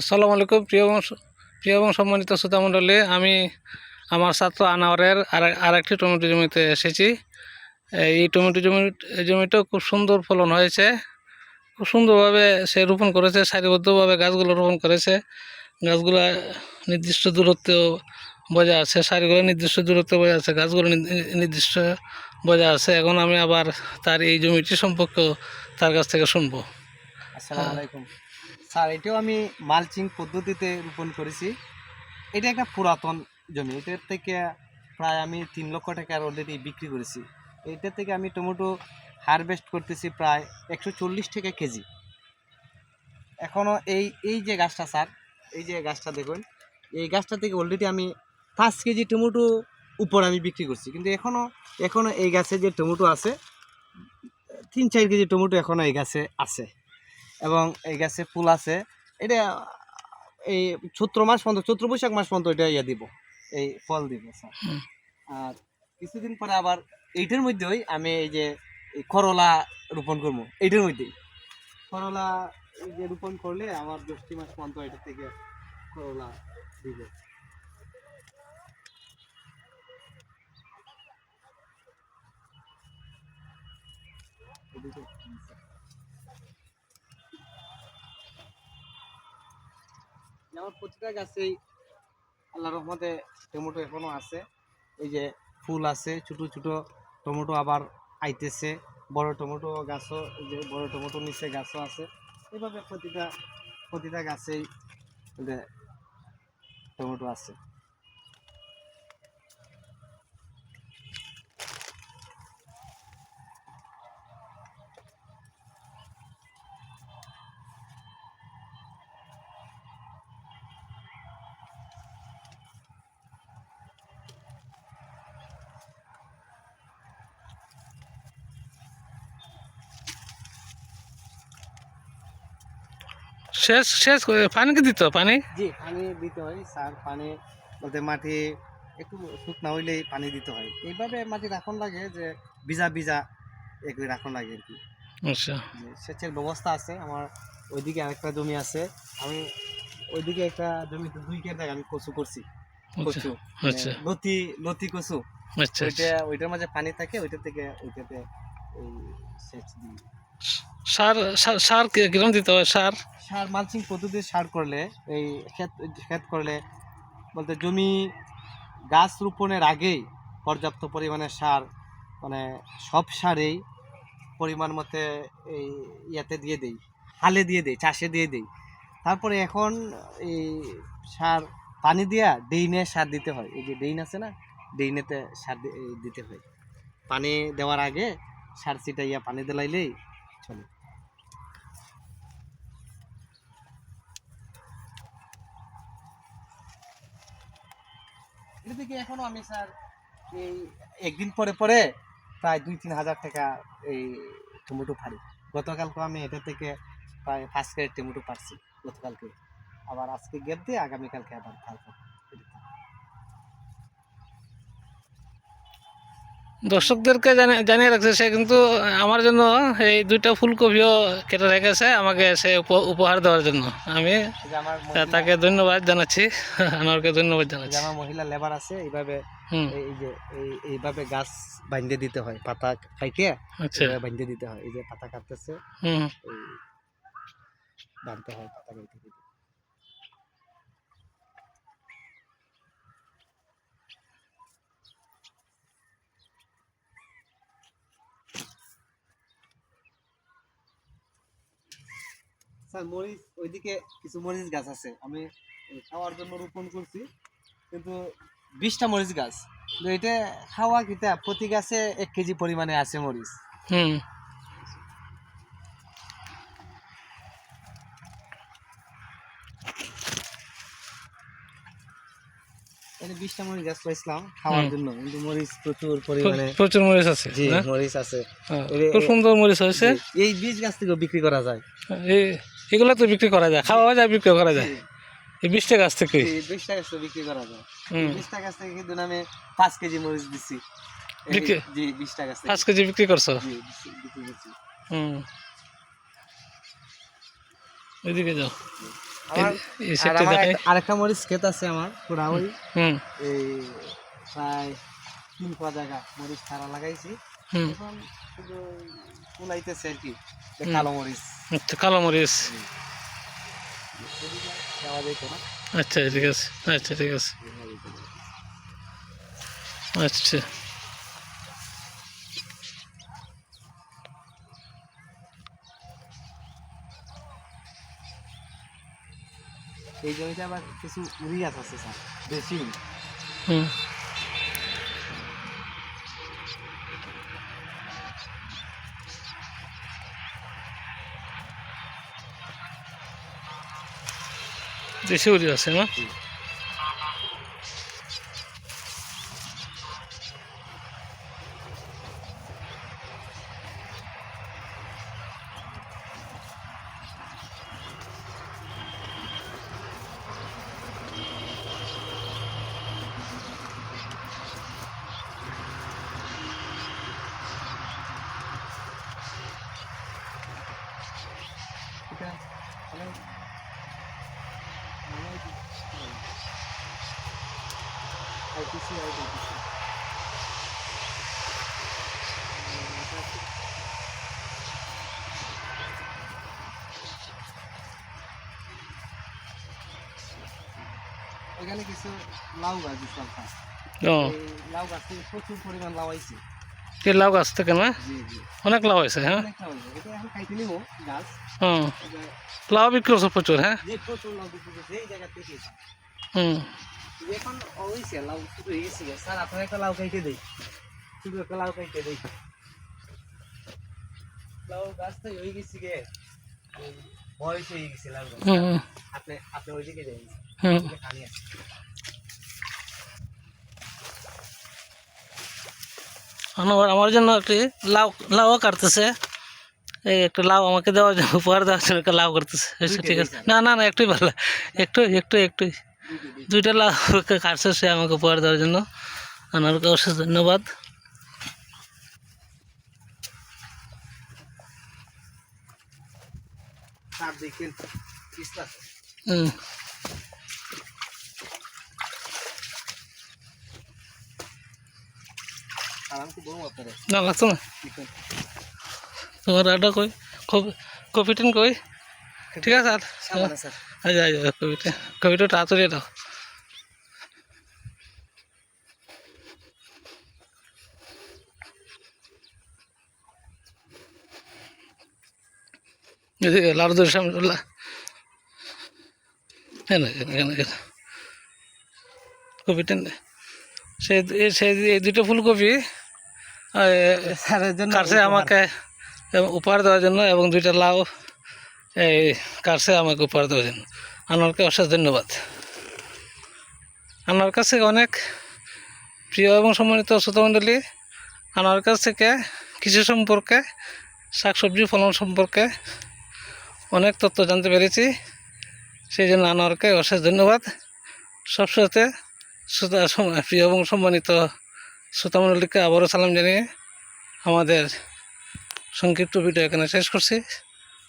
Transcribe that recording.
আসসালামু আলাইকুম, প্রিয় এবং প্রিয় এবং সম্মানিত শ্রোতা মণ্ডলী, আমি আমার ছাত্র আনাওয়ারের আর একটি টমেটো জমিতে এসেছি। এই টমেটো জমি জমিটা খুব সুন্দর ফলন হয়েছে। খুব সুন্দরভাবে সে রোপণ করেছে, সারিবদ্ধভাবে গাছগুলো রোপণ করেছে। গাছগুলো নির্দিষ্ট দূরত্ব বজায় আছে, সারিগুলো নির্দিষ্ট দূরত্ব বজায় আছে, গাছগুলো নির্দিষ্ট বজায় আছে। এখন আমি আবার তার এই জমিটি সম্পর্কে তার কাছ থেকে শুনব। আসসালামু আলাইকুম। স্যার, এটাও আমি মালচিং পদ্ধতিতে রোপণ করেছি। এটা একটা পুরাতন জমি, এটার থেকে প্রায় আমি তিন লক্ষ টাকার অলরেডি বিক্রি করেছি। এটা থেকে আমি টমেটো হারভেস্ট করতেছি প্রায় একশো চল্লিশ টাকা কেজি। এখনও এই এই যে গাছটা স্যার, এই যে গাছটা দেখুন, এই গাছটা থেকে অলরেডি আমি পাঁচ কেজি টমেটো উপর আমি বিক্রি করছি। কিন্তু এখনও এখনও এই গাছে যে টমেটো আছে, তিন চার কেজি টমেটো এখনও এই গাছে আছে। এবং এই গাছে ফুল আছে এটা এই চৈত্র মাস পর্যন্ত চৈত্র বৈশাখ মাস পর্যন্ত এটা ইয়ে দিব এই ফল দিব স্যার। আর কিছুদিন পরে আবার এইটার মধ্যেই আমি এই যে করলা রোপণ করব এইটার মধ্যেই। করলা এই যে রোপণ করলে আমার দশটি মাস পর্যন্ত এটা থেকে করলা দিব। এদিকে আমার প্রতিটা গাছেই আল্লাহ রহমতে টমেটো এখনও আছে। এই যে ফুল আছে, ছোট ছোট টমেটো আবার আইতেছে। বড় টমেটো গাছও যে বড় টমেটো নিচে গাছও আছে। এভাবে প্রতিটা প্রতিটা গাছেই টমেটো আছে। শেষ শেষ পানি কি দিত? পানি? জি পানি দিতে হয় সার পানি বলতে মাটি একটু শুকনা হইলেই পানি দিতে হয়। এইভাবে মাটি রাখন লাগে যে ভিজা ভিজা একটু রাখন লাগে আর কি। আচ্ছা। সেচের ব্যবস্থা আছে আমার ওইদিকে আরেকটা জমি আছে। আমি ওইদিকে একটা জমিতে দুই কেটে আমি কচু করছি আচ্ছা কচু আচ্ছা। মানে লতি লতি কচু। আচ্ছা ওইটা ওইটার মাঝে পানি থাকে ওইটা থেকে ওইটাতে সেচ দিই। সার সার- সার কি- কিরম দিতে হয় সার? সার, মালচিং পদ্ধতি সার করলে, এই ক্ষেত ক্ষেত করলে বলতে জমি গাছ রোপণের আগেই পর্যাপ্ত পরিমাণে সার মানে সব সারেই পরিমাণ মতে এই ইয়াতে দিয়ে দেই, হালে দিয়ে দেই, চাষে দিয়ে দেই। তারপরে এখন এই সার, পানি দিয়া ডেইনে সার দিতে হয়। এই যে ডেইন আছে না ডেইনেতে সার দিতে হয়। পানি দেওয়ার আগে সার ছিটাইয়া পানি দিলাইলেই চলে। এটা থেকে এখনও আমি স্যার এই একদিন পরে পরে প্রায় দুই, তিন হাজার টাকা এই টমেটো ফাড়ি গতকালকে আমি এটা থেকে প্রায় পাঁচ কেজি টমেটো পারছি গতকালকে। আবার আজকে গ্যাপ দিয়ে আগামীকালকে আবার পারব। দর্শকদেরকে জানিয়ে রাখছে সে কিন্তু আমার জন্য এই দুইটা ফুলকপিও কেটে রেখেছে আমাকে সে উপ- উপহার দেওয়ার জন্য। আমি তাকে ধন্যবাদ জানাচ্ছি আনোয়ারকে ধন্যবাদ জানাচ্ছি। আমার মহিলা লেবার আছে এইভাবে এই যে এই এইভাবে গাছ বাঁধে দিতে হয় পাতা খাইতে আচ্ছা। বাঁধে দিতে হয় এই যে পাতা কাটতেছে হুম। বাঁধতে হয় পাতা কাটতে দিতে স্যার মরিচ ওইদিকে কিছু মরিচ গাছ আছে। আমি খাওয়ার জন্য রোপণ করছি কিন্তু বিশটা মরিচ গাছ। কিন্তু এটা খাওয়া কিতা? প্রতি গাছে এক কেজি পরিমাণে আছে মরিচ। হুম। বিশটা মরিচ গাছ পাইছিলাম খাওয়ার জন্য কিন্তু মরিচ প্রচুর পরিমাণে প্রচুর মরিচ আছে জি? মরিচ আছে। হ্যাঁ, খুব সুন্দর মরিচ হয়েছে। এই বীজ গাছ থেকেও বিক্রি করা যায়। এগুলো তো বিক্রি করা যায় খাওয়া যায় বিক্রি করা যায়। এই বিশটা গাছ থেকে। বিশটা গাছ বিক্রি করা যায়। বিশটা গাছ থেকে কিন্তু আমি পাঁচ কেজি মরিচ দিচ্ছি বিক্রি- জি বিশটা গাছ পাঁচ কেজি বিক্রি করছ? হুম। ওইদিকে যাও। আরেকটা মরিচ ক্ষেত আছে আমার পুরা ওই। এই প্রায় তিন পা জায়গা মরিচ চারা লাগাইছি। হুম। এখন শুধু কুলাইতেছে আর কি কালো মরিচ। কালো মরিচ আচ্ছা ঠিক আছে আচ্ছা ঠিক আছে। আচ্ছা। এই জমিতে আবার কিছু গাছ আছে স্যার। বেশি হুম। দেশি উড়ি আছে না এটা অনেক মানে আইটিসি আইটিসি এখানে কিছু লাউ গাছ দিচ্ছিলাম স্যার। ও। এই লাউ গাছ থেকে প্রচুর পরিমাণ লাউ আইছে। কি লাউ গাছ থেকে না? জি জি। অনেক লাউ হয়েছে হ্যাঁ? অনেকটা হয়েছে এটা এখন খাইতে নিব গাছ। হুম এটা লাউ বিক্রি করছে প্রচুর হ্যাঁ? যে প্রচুর লাউ বিক্রি করছে এই জায়গা থেকে হুম। এখন হয়েছে লাউ শুরু হয়ে গেছে স্যার আপনার একটা লাউ খাইতে দেই। শুধু একটা লাউ খাইতে দেই। লাউ গাছ তো হয়ে গেছে গে। বয়স হয়ে গেছে লাউ গাছ। হুম হুম, আপনি আপনি ওইদিকে যাই খালি আছে। আমার আমার জন্য একটি লাউ লাউও কাটতেছে। এই একটা লাউ আমাকে দেওয়ার জন্য উপহার দেওয়ার জন্য একটা লাউ করতেছে আচ্ছা, ঠিক আছে। না না না একটুই ভালো। একটু একটু একটু দুইটা লাউ কাটছে সে আমাকে উপহার দেওয়ার জন্য। আনারকে অশেষ ধন্যবাদ। হুম। না না তোমার আড্ডা কই? কপি কপিটেন কই? ঠিক আছে স্যার। আচ্ছা আচ্ছা কপিটা কপিটা তাড়াতাড়ি দাও। এদিকে লাড়ুদের সামনে কেন কেন কেন কপিটা সে সে এই দুটো ফুলকপি স্যারের আমাকে উপহার দেওয়ার জন্য এবং দুইটা লাউ এই কাটছে আমাকে উপহার জন্য আনারকে অশেষ ধন্যবাদ। আনার কাছ অনেক প্রিয় এবং সম্মানিত শ্রোতামণ্ডলী আনার কাছ থেকে কৃষি সম্পর্কে, শাকসবজি ফলন সম্পর্কে অনেক তথ্য জানতে পেরেছি। সেই জন্য আনোয়ারকে অশেষ ধন্যবাদ। সবসাথে প্রিয় এবং সম্মানিত শ্রোতামণ্ডলীকে আবারও সালাম জানিয়ে আমাদের সংক্ষিপ্ত ভিডিও এখানে শেষ করছি।